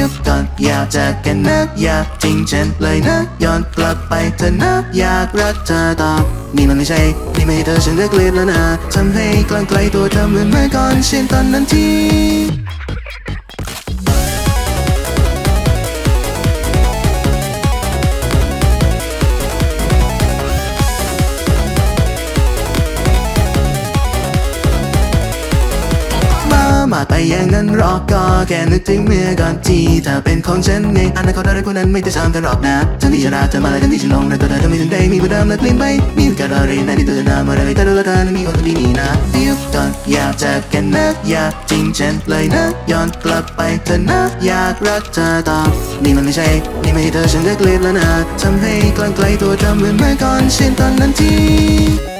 ียวก่อนอยากจากกันนะอยากจริงฉันเลยนะย้อนกลับไปเธอนะอยากรักเธอต่อนี่มันไม่ใช่นี่ไม่ให้เธอฉันเลิกเลียดแล้วนะทำให้กลางไกลตัวเธอเหมือนเมื่อก่อนเช่นตอนนั้นที่าไปอย่างนั้นรอกก็แค่นึกถึงเมื่อก่อนที่เธอเป็นของฉันในอนาคตอะไรคนนั้นไม่ได้ตามเธอหรอกนะฉันที่จะรักเธอมาเลยฉันที่จะลงในตัวเธอทำไมฉันได้มีประเดิมและเปลี่ยนไปมีกาสอะไรในที่เธอทำอะไรแต่ดูแลเธอนั้นมีคนที่นี่นะเดี๋ยวก่อนอยากจากกันนะอยากจริงฉันเลยนะย้อนกลับไปเธอนะอยากรักเธอต่อนี่มันไม่ใช่นี่ไม่ให้เธอฉันเลิกเลียแล้วนะทำให้กลางไกลตัวเธอเหมือนเมื่อก่อนเช่นตอนนั้นที่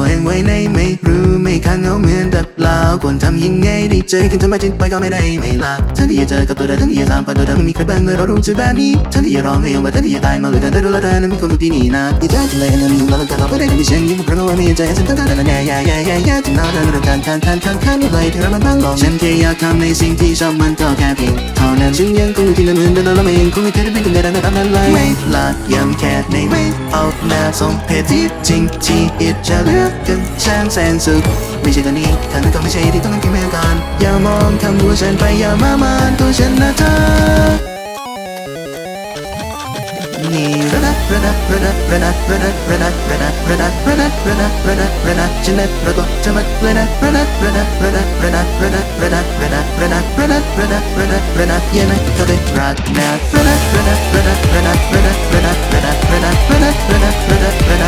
ตัวเองไว้ในไม่รู้ไม่ขังเอาเหมือนดับเปล่าควรทำยังไงดีเจอกันทำไมจึงไปก็ไม่ได้ไม่ลาฉันที่จะเจอกับตัวเธอทั้งที่จะตามไปตัวเธอไม่มีใครบ้างเลยเรารู้สึกแบบนี้ฉันที่จะร้องให้ออกมาฉันที่จะตายมาเลยแต่เธอดูแล้วเธอนั้นมีคนที่นี่นะยิ่งใจทะเลยนั้นมีเราการเราไม่ได้ที่เช่นยิ่งเพราะเราม่ใจฉันตั้งแต่นั้นแย่แย่แย่แย่แย่ถึงเราเดินเราการทานทานทานทานอะไรที่เรามันบ้างลองฉันแค่อยากทำในสิ่งที่ชอบมันก็แค่เพียงเท่านั้นฉันยังคงอยู่ที่นั่นเหมือนเดิมเราไม่ยังคงไม่เคยได้เป็นคนเดิมตามนั้นเลยไม่ละย้ำแค่ในไม่เอาหน้าสมเพศที่จริงที่อิจฉาเหลือกันฉันแสนสุขไม่ใช่ตอนนี้เธอนั้นก็ไม่ใช่ที่ต้องการเมื่อก่อนอย่ามองคำพูดฉันไปอย่ามามานตัวฉันนะเธอนี่ระดับระดับระดับระดับระดับระดับระดับระดับระดับระดับระดับระดับฉันนับระบบจะมาเลยนะระดับระดับระดับระดับระดับระดับระดับระดับระดับระดับระดับระดับยังไงก็ได้รักนะระดับระดับระดับระดับระดับระดับระดับระดับระดับระดับระดับ